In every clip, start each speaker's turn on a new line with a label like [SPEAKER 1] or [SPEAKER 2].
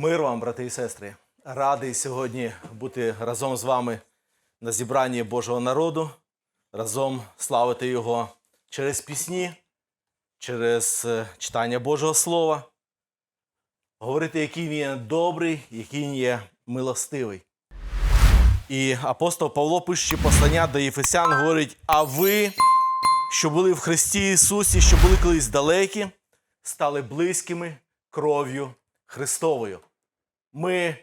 [SPEAKER 1] Мир вам, брати і сестри. Радий сьогодні бути разом з вами на зібранні Божого народу, разом славити Його через пісні, через е, читання Божого Слова, говорити, який він є добрий, який він є милостивий. І апостол Павло, пишучи послання до Єфесян, говорить: А ви, що були в Христі Ісусі, що були колись далекі, стали близькими кров'ю Христовою. Ми,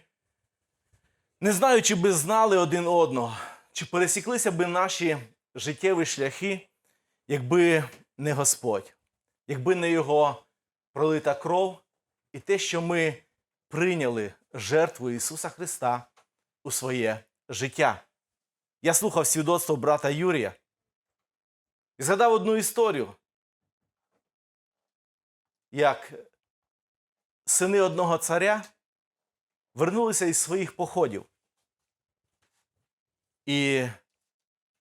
[SPEAKER 1] не знаю, чи би знали один одного, чи пересіклися би наші життєві шляхи, якби не Господь, якби не Його пролита кров і те, що ми прийняли жертву Ісуса Христа у своє життя. Я слухав свідоцтво брата Юрія і згадав одну історію, як сини одного царя вернулися із своїх походів. І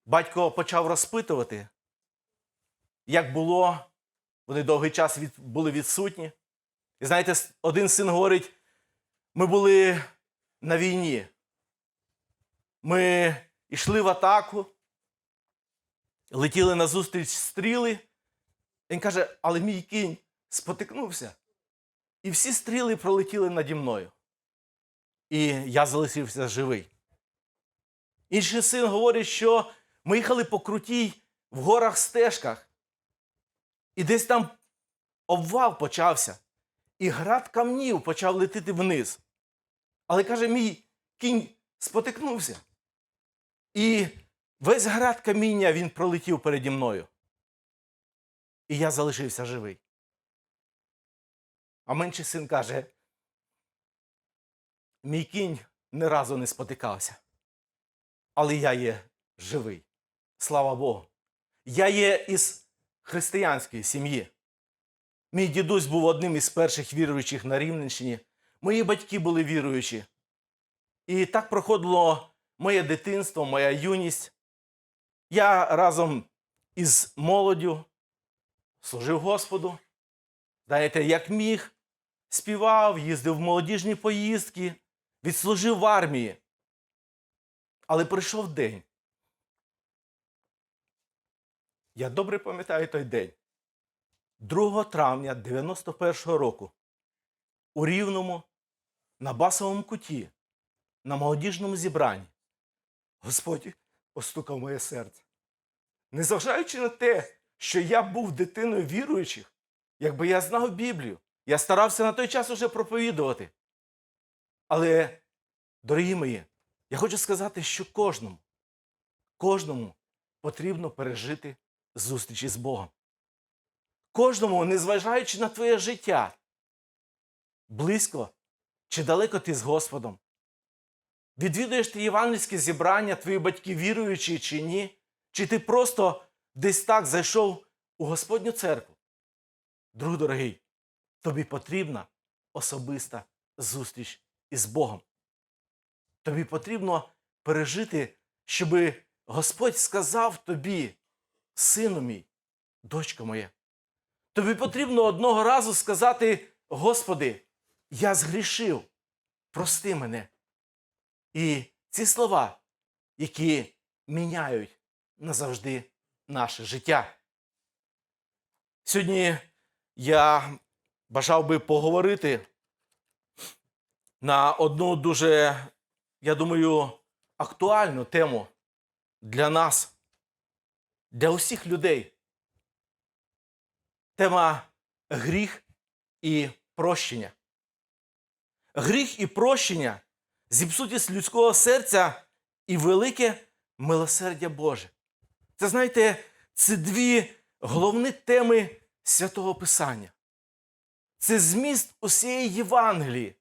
[SPEAKER 1] батько почав розпитувати, як було, вони довгий час від, були відсутні. І знаєте, один син говорить: ми були на війні. Ми йшли в атаку, летіли назустріч стріли. Він каже, але мій кінь спотикнувся. І всі стріли пролетіли наді мною. І я залишився живий. Інший син говорить, що ми їхали по крутій в горах стежках, і десь там обвал почався, і град камнів почав летіти вниз. Але каже, мій кінь спотикнувся. І весь град каміння він пролетів переді мною. І я залишився живий. А менший син каже: мій кінь ні разу не спотикався. Але я є живий. Слава Богу. Я є із християнської сім'ї. Мій дідусь був одним із перших віруючих на Рівненщині. Мої батьки були віруючі. І так проходило моє дитинство, моя юність. Я разом із молоддю служив Господу. Знаєте, як міг, співав, їздив в молодіжні поїздки, відслужив в армії. Але прийшов день. Я добре пам'ятаю той день. 2 травня 91-го року у Рівному на басовому куті, на молодіжному зібранні, Господь постукав моє серце. Незважаючи на те, що я був дитиною віруючих, якби я знав Біблію, я старався на той час уже проповідувати. Але, дорогі мої, я хочу сказати, що кожному, кожному потрібно пережити зустрічі з Богом. Кожному, незважаючи на твоє життя, близько чи далеко ти з Господом. Відвідуєш ти євангельське зібрання, твої батьки віруючі чи ні, чи ти просто десь так зайшов у Господню церкву. Друг дорогий, тобі потрібна особиста зустріч із Богом. Тобі потрібно пережити, щоб Господь сказав тобі, сину мій, дочко моя. Тобі потрібно одного разу сказати: Господи, я згрішив, прости мене. І ці слова, які міняють назавжди наше життя. Сьогодні я бажав би поговорити на одну дуже, я думаю, актуальну тему для нас, для усіх людей. Тема гріх і прощення. Гріх і прощення, зіпсутість людського серця і велике милосердя Боже. Це знаєте, це дві головні теми святого Писання. Це зміст усієї Євангелії,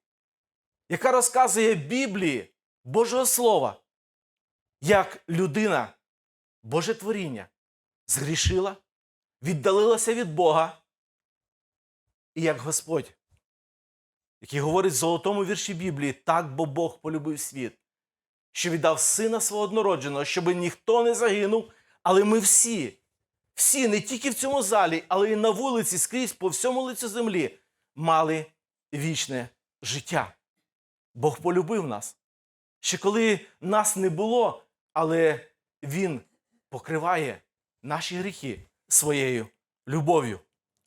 [SPEAKER 1] яка розказує Біблії Божого Слова, як людина, Боже творіння, згрішила, віддалилася від Бога, і як Господь, який говорить в золотому вірші Біблії, так бо Бог полюбив світ, що віддав сина свого однородженого, щоб ніхто не загинув, але ми всі, всі, не тільки в цьому залі, але й на вулиці, скрізь по всьому лицю землі, мали вічне життя. Бог полюбив нас. Ще коли нас не було, але Він покриває наші гріхи своєю любов'ю.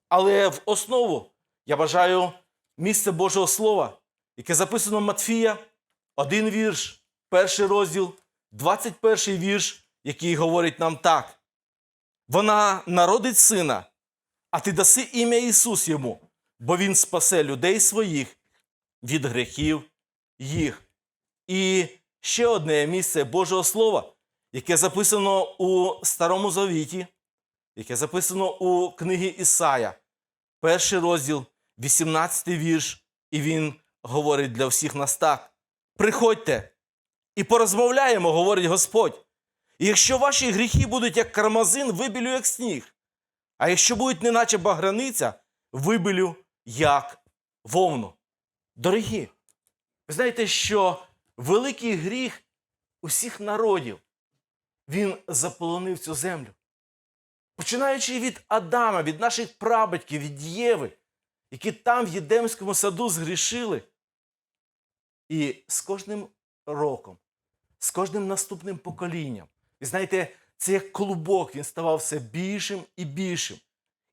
[SPEAKER 1] Але в основу я бажаю місце Божого Слова, яке записано в Матфія, один вірш, перший розділ, 21 вірш, який говорить нам так. Вона народить сина, а ти даси ім'я Ісус йому, бо Він спасе людей своїх від гріхів їх. І ще одне місце Божого Слова, яке записано у Старому Завіті, яке записано у книгі Ісая, перший розділ, 18 вірш, і він говорить для всіх нас так: приходьте і порозмовляємо, говорить Господь. І якщо ваші гріхи будуть як кармазин, вибілю як сніг. А якщо будуть неначе баграниця, вибілю як вовну. Дорогі, ви знаєте, що великий гріх усіх народів він заполонив цю землю. Починаючи від Адама, від наших прабатьків, від Єви, які там в Єдемському саду згрішили. І з кожним роком, з кожним наступним поколінням, ви знаєте, це як клубок, він ставав все більшим і більшим.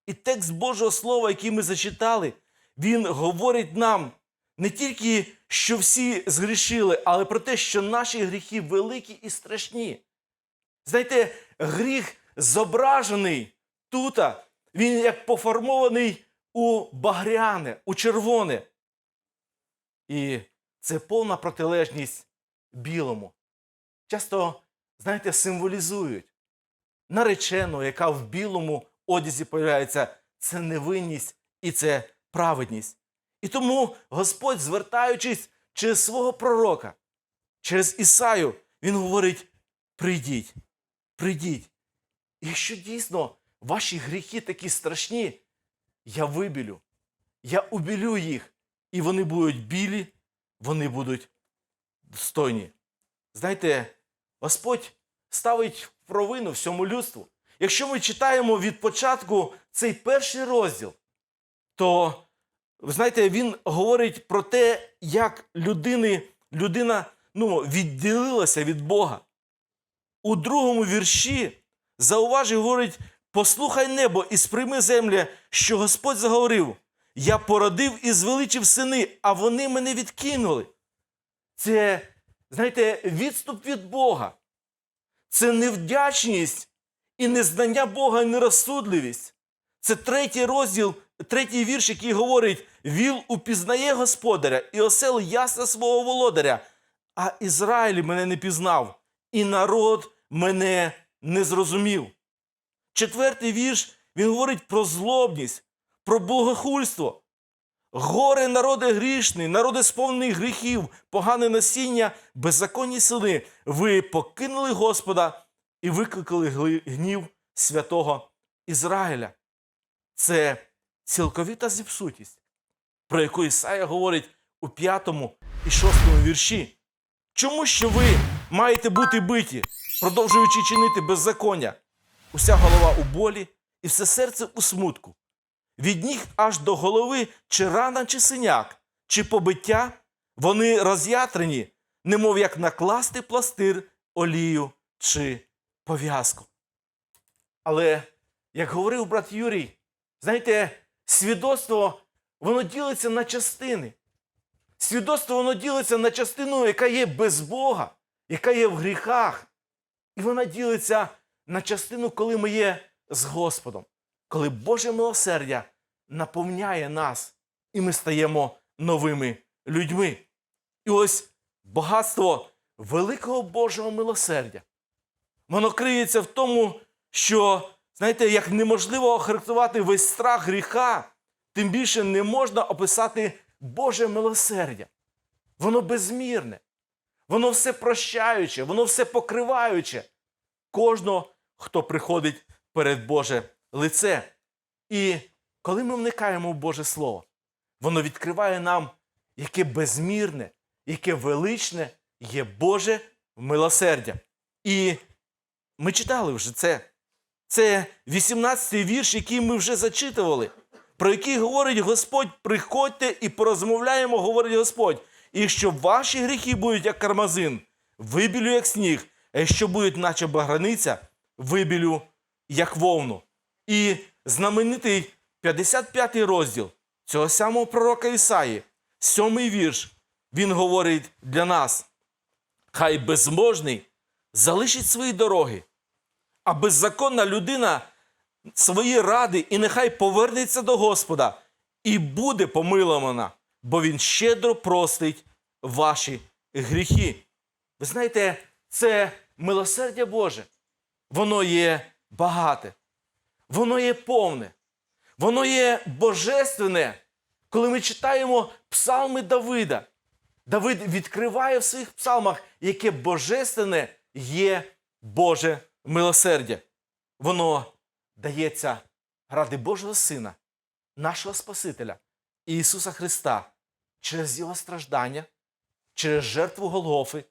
[SPEAKER 1] І текст Божого Слова, який ми зачитали, він говорить нам не тільки, що всі згрішили, але про те, що наші гріхи великі і страшні. Знаєте, гріх зображений тут, він як поформований у багряне, у червоне. І це повна протилежність білому. Часто, знаєте, символізують наречену, яка в білому одязі появляється, це невинність і це праведність. І тому Господь, звертаючись через свого пророка, через Ісаю, Він говорить: прийдіть, прийдіть. І якщо дійсно ваші гріхи такі страшні, я вибілю, я убілю їх, і вони будуть білі, вони будуть достойні. Знаєте, Господь ставить провину всьому людству. Якщо ми читаємо від початку цей перший розділ, то ви знаєте, він говорить про те, як людини, людина ну, відділилася від Бога. У другому вірші зауважив, говорить: послухай небо і сприйми землю, що Господь заговорив. Я породив і звеличив сини, а вони мене відкинули. Це, знаєте, відступ від Бога. Це невдячність і незнання Бога, і нерозсудливість. Це третій розділ, третій вірш, який говорить: Віл упізнає господаря, і осел ясна свого володаря, а Ізраїль мене не пізнав, і народ мене не зрозумів. Четвертий вірш він говорить про злобність, про богохульство. Горе народи грішний, народи сповнений гріхів, погане насіння, беззаконні сини. Ви покинули Господа і викликали гнів святого Ізраїля. Це цілковіта зіпсутість, про яку Ісая говорить у п'ятому і шостому вірші. Чому що ви маєте бути биті, продовжуючи чинити беззаконня? Уся голова у болі і все серце у смутку. Від ніг аж до голови чи рана, чи синяк, чи побиття, вони роз'ятрені, немов як накласти пластир, олію чи пов'язку. Але, як говорив брат Юрій, знаєте, свідоцтво воно ділиться на частини. Свідоцтво воно ділиться на частину, яка є без Бога, яка є в гріхах. І вона ділиться на частину, коли ми є з Господом, коли Боже милосердя наповняє нас, і ми стаємо новими людьми. І ось багатство великого Божого милосердя. Воно криється в тому, що, знаєте, як неможливо охарактерувати весь страх гріха, тим більше не можна описати Боже милосердя. Воно безмірне, воно все прощаюче, воно все покриваюче кожного, хто приходить перед Боже лице. І коли ми вникаємо в Боже Слово, воно відкриває нам, яке безмірне, яке величне є Боже милосердя. І ми читали вже це. Це 18-й вірш, який ми вже зачитували, про який говорить Господь: приходьте і порозмовляємо, говорить Господь. І якщо ваші гріхи будуть як кармазин, вибілю як сніг, а якщо будуть, наче баграниця, вибілю як вовну. І знаменитий 55 й розділ цього самого пророка Ісаї, сьомий вірш, він говорить для нас: хай безможний залишить свої дороги, а беззаконна людина свої ради, і нехай повернеться до Господа і буде помилована, бо Він щедро простить ваші гріхи. Ви знаєте, це милосердя Боже. Воно є багате, воно є повне, воно є божественне. Коли ми читаємо псалми Давида, Давид відкриває в своїх псалмах, яке божественне є Боже милосердя. Воно дається ради Божого Сина, нашого Спасителя, Ісуса Христа, через Його страждання, через жертву Голгофи,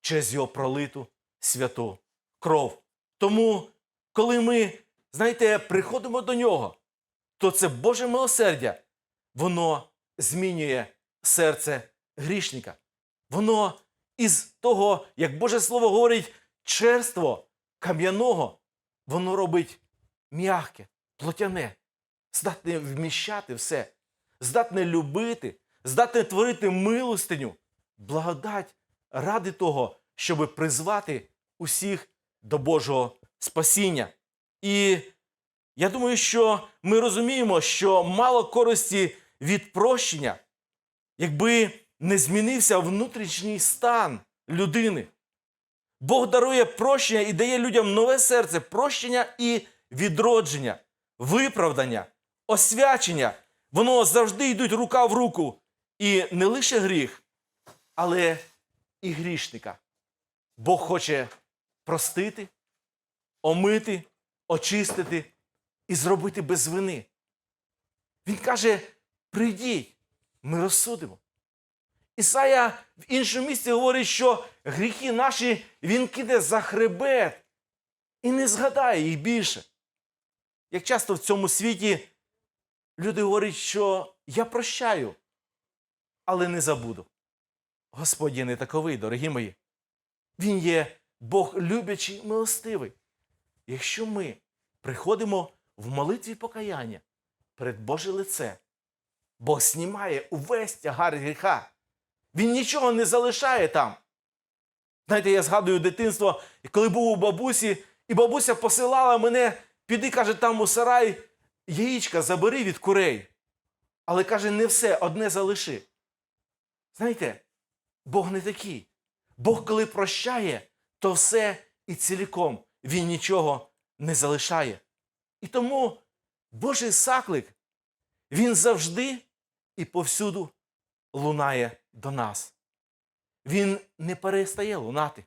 [SPEAKER 1] через Його пролиту святу кров. Тому, коли ми, знаєте, приходимо до Нього, то це Боже милосердя, воно змінює серце грішника. Воно із того, як Боже Слово говорить, черство кам'яного, воно робить м'яке, плотяне, здатне вміщати все, здатне любити, здатне творити милостиню, благодать ради того, щоб призвати усіх до Божого спасіння. І я думаю, що ми розуміємо, що мало користі від прощення, якби не змінився внутрішній стан людини. Бог дарує прощення і дає людям нове серце, прощення і відродження, виправдання, освячення. Воно завжди йдуть рука в руку. І не лише гріх, але і грішника. Бог хоче простити, омити, очистити і зробити без вини. Він каже: прийдіть, ми розсудимо. Ісая в іншому місці говорить, що гріхи наші він киде за хребет і не згадає їх більше. Як часто в цьому світі люди говорять, що я прощаю, але не забуду. Господь є не таковий, дорогі мої. Він є Бог любячий, милостивий. Якщо ми приходимо в молитві покаяння перед Боже лице, Бог знімає увесь тягар гріха. Він нічого не залишає там. Знаєте, я згадую дитинство, коли був у бабусі, і бабуся посилала мене, піди, каже, там у сарай, яєчка забери від курей. Але каже, не все, одне залиши. Знаєте, Бог не такий. Бог, коли прощає, то все і ціліком Він нічого не залишає. І тому Божий заклик, він завжди і повсюду лунає до нас. Він не перестає лунати.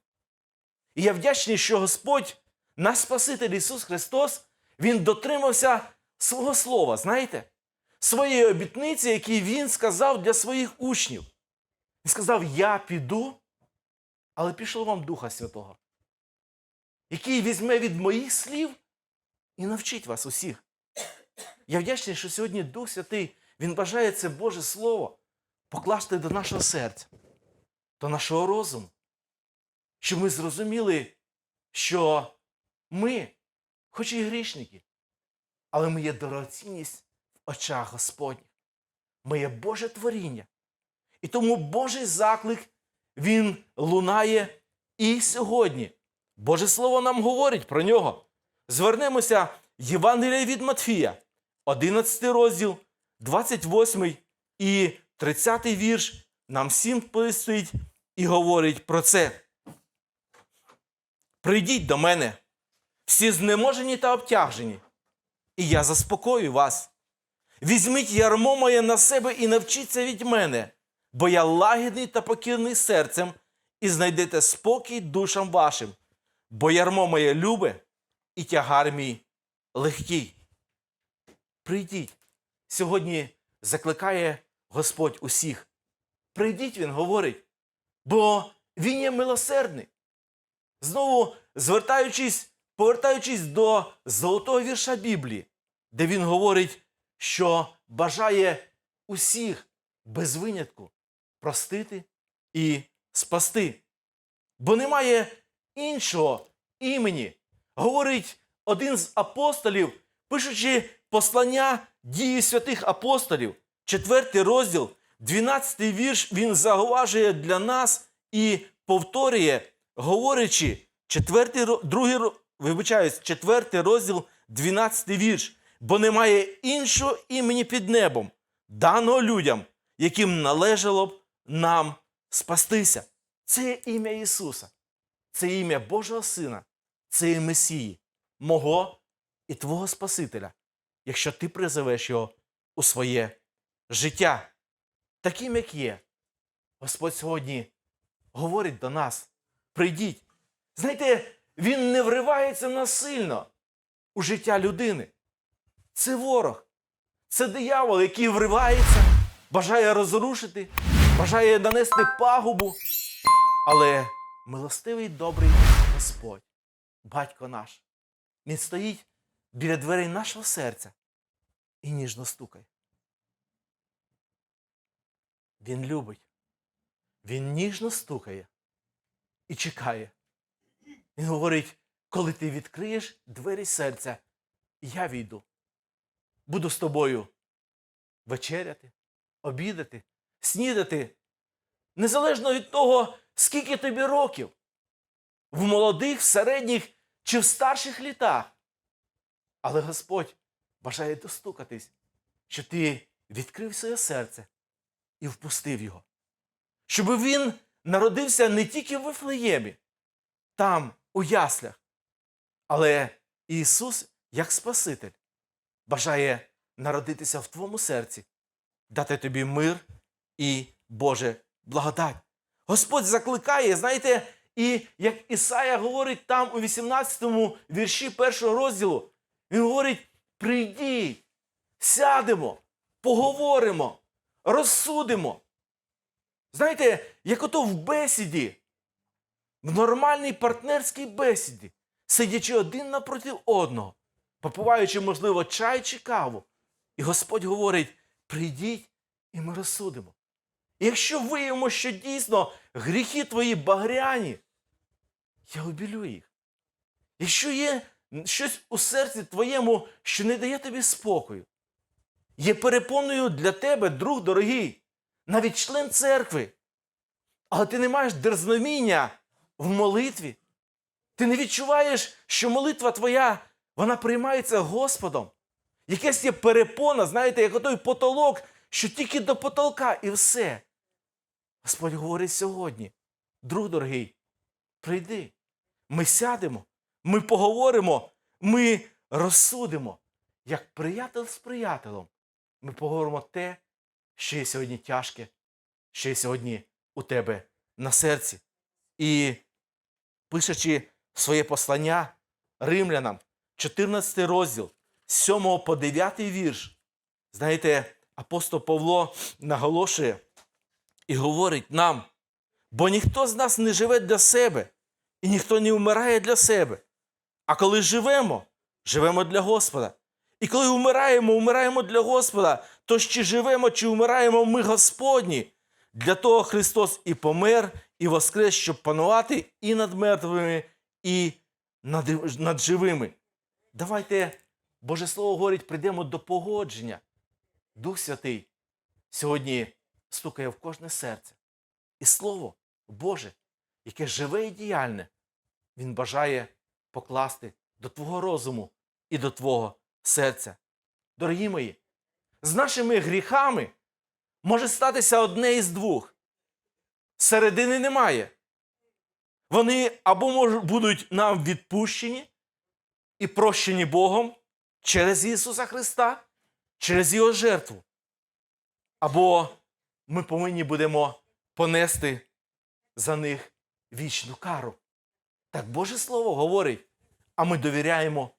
[SPEAKER 1] І я вдячний, що Господь, наш Спаситель Ісус Христос, Він дотримався свого слова, знаєте, своєї обітниці, які Він сказав для своїх учнів. Він сказав: Я піду, але пішло вам Духа Святого, який візьме від моїх слів і навчить вас усіх. Я вдячний, що сьогодні Дух Святий, Він бажає це Боже Слово покласти до нашого серця, до нашого розуму, щоб ми зрозуміли, що ми, хоч і грішники, але ми є дорогоцінність в очах Господніх. Ми є Боже творіння. І тому Божий заклик, він лунає і сьогодні. Боже Слово нам говорить про нього. Звернемося Євангелія від Матфія, 11 розділ, 28 і 30 вірш нам всім пояснить і говорить про це. Прийдіть до мене, всі знеможені та обтяжені, і я заспокою вас. Візьміть ярмо моє на себе і навчіться від мене, бо я лагідний та покірний серцем, і знайдете спокій душам вашим, бо ярмо моє любе і тягар мій легкий. Прийдіть. Сьогодні закликає Господь усіх. Прийдіть, Він говорить, бо Він є милосердний. Знову звертаючись, повертаючись до золотого вірша Біблії, де він говорить, що бажає усіх без винятку простити і спасти. Бо немає іншого імені, говорить один з апостолів, пишучи послання дії святих апостолів, четвертий розділ, 12 вірш, він зауважує для нас і повторює, говорячи, четвертий, ро- другий, ро- вибачаюсь, четвертий розділ, 12 вірш. Бо немає іншого імені під небом, даного людям, яким належало б нам спастися. Це ім'я Ісуса, це ім'я Божого Сина, це є Месії, мого і Твого Спасителя, якщо ти призовеш його у своє життя. Таким, як є, Господь сьогодні говорить до нас: прийдіть. Знаєте, Він не вривається насильно у життя людини. Це ворог, це диявол, який вривається, бажає розрушити, бажає нанести пагубу. Але милостивий добрий Господь, батько наш, він стоїть біля дверей нашого серця і ніжно стукає. Він любить, він ніжно стукає і чекає. Він говорить, коли ти відкриєш двері серця, я війду. Буду з тобою вечеряти, обідати, снідати, незалежно від того, скільки тобі років, в молодих, в середніх чи в старших літах. Але Господь бажає достукатись, що ти відкрив своє серце і впустив його. Щоб він народився не тільки в Вифлеємі, там, у яслях, але Ісус, як Спаситель, бажає народитися в твоєму серці, дати тобі мир і Боже благодать. Господь закликає, знаєте, і як Ісая говорить там у 18 вірші першого розділу, він говорить: прийдіть, сядемо, поговоримо, розсудимо. Знаєте, як ото в бесіді, в нормальній партнерській бесіді, сидячи один напроти одного, попиваючи, можливо, чай чи каву. І Господь говорить: прийдіть і ми розсудимо. І якщо виявимо, що дійсно гріхи твої багряні, я обілю їх. Якщо є щось у серці твоєму, що не дає тобі спокою, є перепоною для тебе, друг дорогий, навіть член церкви, але ти не маєш дерзновіння в молитві, ти не відчуваєш, що молитва твоя, вона приймається Господом. Якась є перепона, знаєте, як отой потолок, що тільки до потолка і все. Господь говорить сьогодні, друг дорогий, прийди, ми сядемо, ми поговоримо, ми розсудимо, як приятель з приятелем. Ми поговоримо те, що є сьогодні тяжке, що є сьогодні у тебе на серці. І пишучи своє послання римлянам, 14 розділ, 7 по 9 вірш, знаєте, апостол Павло наголошує і говорить нам, бо ніхто з нас не живе для себе, і ніхто не вмирає для себе. А коли живемо, живемо для Господа. І коли вмираємо, вмираємо для Господа, то чи живемо, чи вмираємо ми Господні. Для того Христос і помер, і воскрес, щоб панувати і над мертвими, і над, над живими. Давайте, Боже Слово говорить, прийдемо до погодження. Дух Святий сьогодні стукає в кожне серце. І Слово Боже, яке живе і діяльне, Він бажає покласти до Твого розуму і до Твого серця. Дорогі мої, з нашими гріхами може статися одне із двох. Середини немає. Вони або будуть нам відпущені і прощені Богом через Ісуса Христа, через Його жертву. Або ми повинні будемо понести за них вічну кару. Так Боже Слово говорить, а ми довіряємо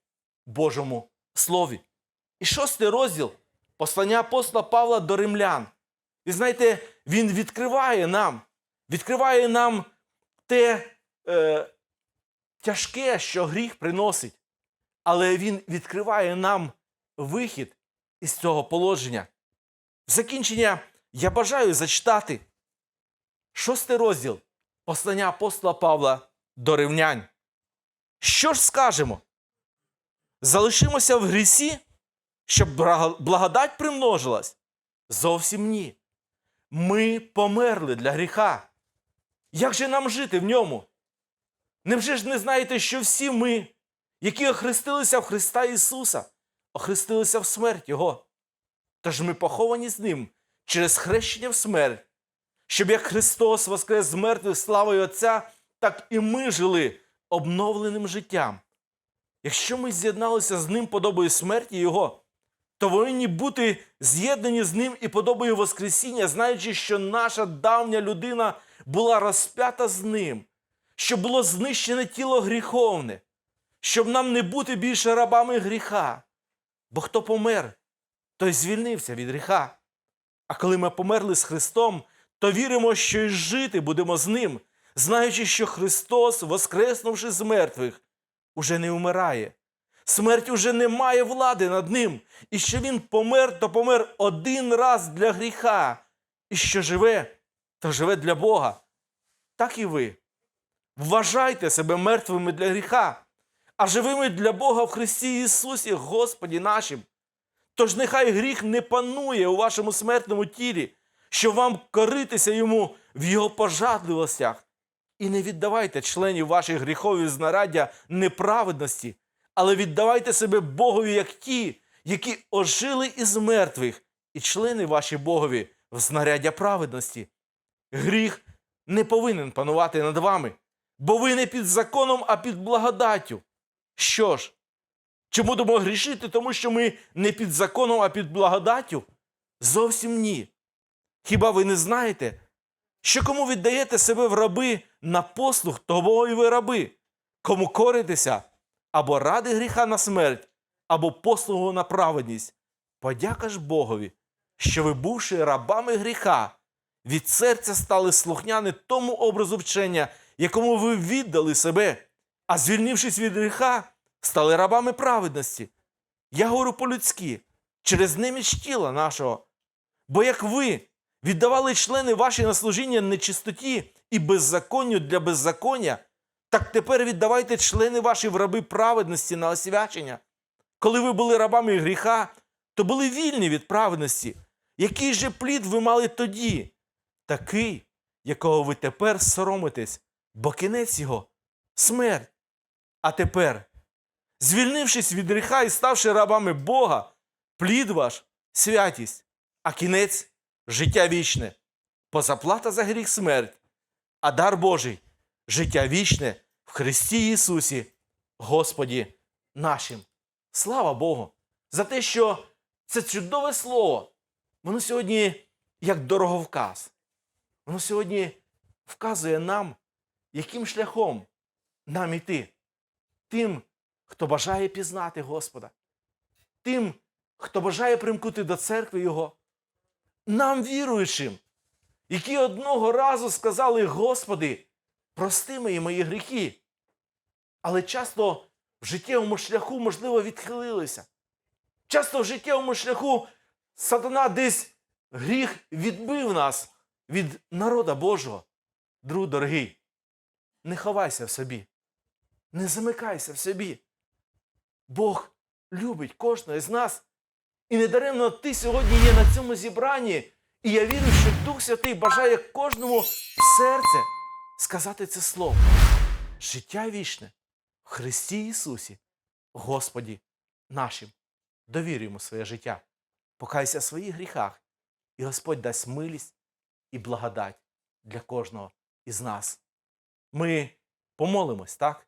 [SPEAKER 1] Божому Слові. І шостий розділ послання апостола Павла до римлян. І знаєте, він відкриває нам, відкриває нам те е, тяжке, що гріх приносить, але він відкриває нам вихід із цього положення. В закінчення я бажаю зачитати шостий розділ послання апостола Павла до рівнянь. Що ж скажемо? Залишимося в грісі, щоб благодать примножилась? Зовсім ні. Ми померли для гріха. Як же нам жити в ньому? Невже ж не знаєте, що всі ми, які охрестилися в Христа Ісуса, охрестилися в смерть Його? Тож ми поховані з Ним через хрещення в смерть, щоб як Христос воскрес з мертвих славою Отця, так і ми жили обновленим життям. Якщо ми з'єдналися з Ним подобою смерті Його, то повинні бути з'єднані з Ним і подобою Воскресіння, знаючи, що наша давня людина була розп'ята з Ним, щоб було знищене тіло гріховне, щоб нам не бути більше рабами гріха. Бо хто помер, той звільнився від гріха. А коли ми померли з Христом, то віримо, що й жити будемо з Ним, знаючи, що Христос, воскреснувши з мертвих, уже не вмирає. Смерть уже не має влади над ним, і що він помер, то помер один раз для гріха, і що живе, то живе для Бога. Так і ви. Вважайте себе мертвими для гріха, а живими для Бога в Христі Ісусі, Господі нашим. Тож нехай гріх не панує у вашому смертному тілі, щоб вам коритися йому в його пожадливостях. І не віддавайте членів ваших гріхові знараддя неправедності, але віддавайте себе Богові як ті, які ожили із мертвих, і члени ваші Богові в знаряддя праведності. Гріх не повинен панувати над вами, бо ви не під законом, а під благодаттю. Що ж, чи будемо грішити, тому що ми не під законом, а під благодаттю? Зовсім ні. Хіба ви не знаєте, що кому віддаєте себе в раби на послуг, того і ви раби, кому коритеся або ради гріха на смерть, або послугу на праведність? Подяка ж Богові, що ви, бувши рабами гріха, від серця стали слухняни тому образу вчення, якому ви віддали себе, а звільнившись від гріха, стали рабами праведності. Я говорю по-людськи, через неміч тіла нашого. Бо як ви віддавали члени ваші на служіння нечистоті і беззаконню для беззаконня, так тепер віддавайте члени ваші в раби праведності на освячення. Коли ви були рабами гріха, то були вільні від праведності. Який же плід ви мали тоді? Такий, якого ви тепер соромитесь, бо кінець його смерть. А тепер, звільнившись від гріха і ставши рабами Бога, плід ваш святість, а кінець життя вічне, позаплата за гріх смерть, а дар Божий життя вічне в Христі Ісусі, Господі нашим. Слава Богу! За те, що це чудове слово, воно сьогодні як дороговказ. Воно сьогодні вказує нам, яким шляхом нам іти. Тим, хто бажає пізнати Господа, тим, хто бажає примкнути до церкви Його, нам віруючим, які одного разу сказали, Господи, прости мої мої гріхи. Але часто в життєвому шляху, можливо, відхилилися. Часто в життєвому шляху сатана десь гріх відбив нас від народа Божого. Друг дорогий, не ховайся в собі, не замикайся в собі. Бог любить кожного з нас. І недаремно ти сьогодні є на цьому зібранні. І я вірю, що Дух Святий бажає кожному серце сказати це слово. Життя вічне в Христі Ісусі, Господі нашим. Довірюємо своє життя, покайся в своїх гріхах, і Господь дасть милість і благодать для кожного із нас. Ми помолимось, так?